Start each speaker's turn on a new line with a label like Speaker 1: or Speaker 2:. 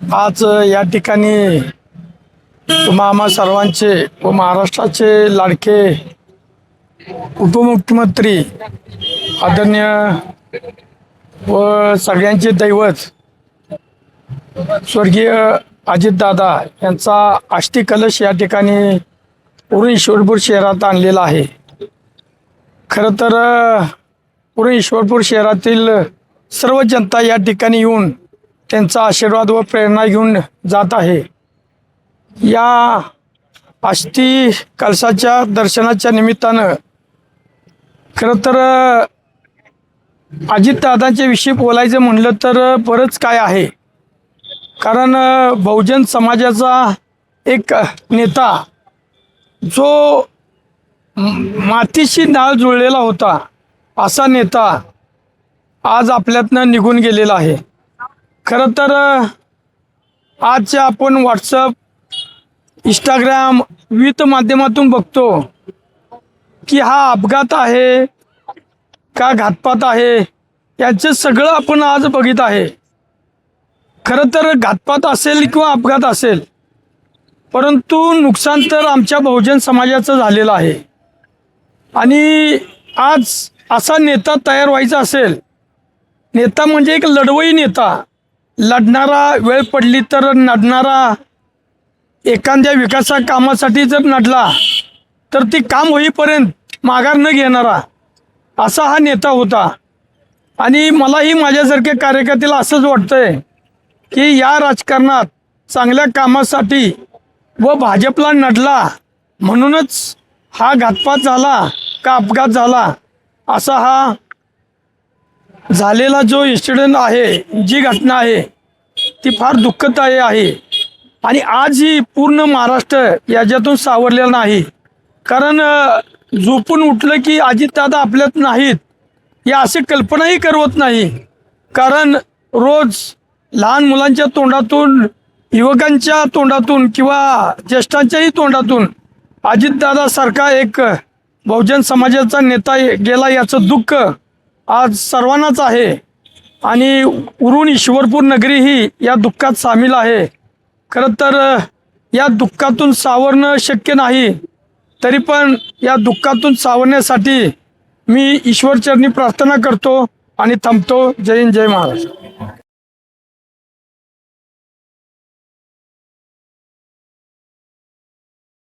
Speaker 1: आज या ठिकाणी तुम्हा आम्हा सर्वांचे व महाराष्ट्राचे लाडके उपमुख्यमंत्री आदरणीय व सगळ्यांचे दैवत स्वर्गीय अजितदादा यांचा आष्टी कलश या ठिकाणी पुरी ईश्वरपूर शहरात आणलेला आहे. खरं तर पुरी ईश्वरपूर शहरातील सर्व जनता या ठिकाणी येऊन त्यांचा आशीर्वाद व प्रेरणा घेऊन जात आहे. या आष्टी कलशाच्या दर्शनाच्या निमित्तानं खरं तर अजितदादांच्या विषयी बोलायचं म्हणलं तर बरंच काय आहे. कारण बहुजन समाजाचा एक नेता जो मातीशी नाळ जुळलेला होता असा नेता आज आपल्यातनं निघून गेलेला आहे. खरं तर आज आपण व्हॉट्सअप इंस्टाग्राम विविध माध्यमातून बघतो की हा अपघात आहे का घातपात आहे याचं सगळं आपण आज बघित आहे. खरं तर घातपात असेल किंवा अपघात असेल परंतु नुकसान तर आमच्या बहुजन समाजाचं झालेलं आहे. आणि आज असा नेता तयार व्हायचा असेल नेता म्हणजे एक लढवई नेता. लढणारा वेळ पडली तर नडणारा. एखाद्या विकासा कामासाठी जर नडला तर ती काम होईपर्यंत माघार न घेणारा असा हा नेता होता. आणि मलाही माझ्यासारख्या कार्यकर्त्याला असंच वाटतं आहे की या राजकारणात चांगल्या कामासाठी व भाजपला नडला म्हणूनच हा घातपात झाला का अपघात झाला असा हा झालेला जो इन्सिडेंट आहे जी घटना आहे ती फार दुःखदायी आहे. आणि आजही पूर्ण महाराष्ट्र याच्यातून सावरलेला नाही. कारण झोपून उठलं की अजितदादा आपल्यात नाहीत. या असे कल्पनाही करवत नाही. कारण रोज लहान मुलांच्या तोंडातून युवकांच्या तोंडातून किंवा ज्येष्ठांच्याही तोंडातून अजितदादासारखा एक बहुजन समाजाचा नेता गेला याचं दुःख आज सर्वांनाच आहे. आणि उरून ईश्वरपूर नगरी ही या दुःखात सामील आहे. खरं तर या दुःखातून सावरणं शक्य नाही तरी पण या दुःखातून सावरण्यासाठी मी ईश्वरचरणी प्रार्थना करतो आणि थांबतो. जय हिंद जय महाराष्ट्र.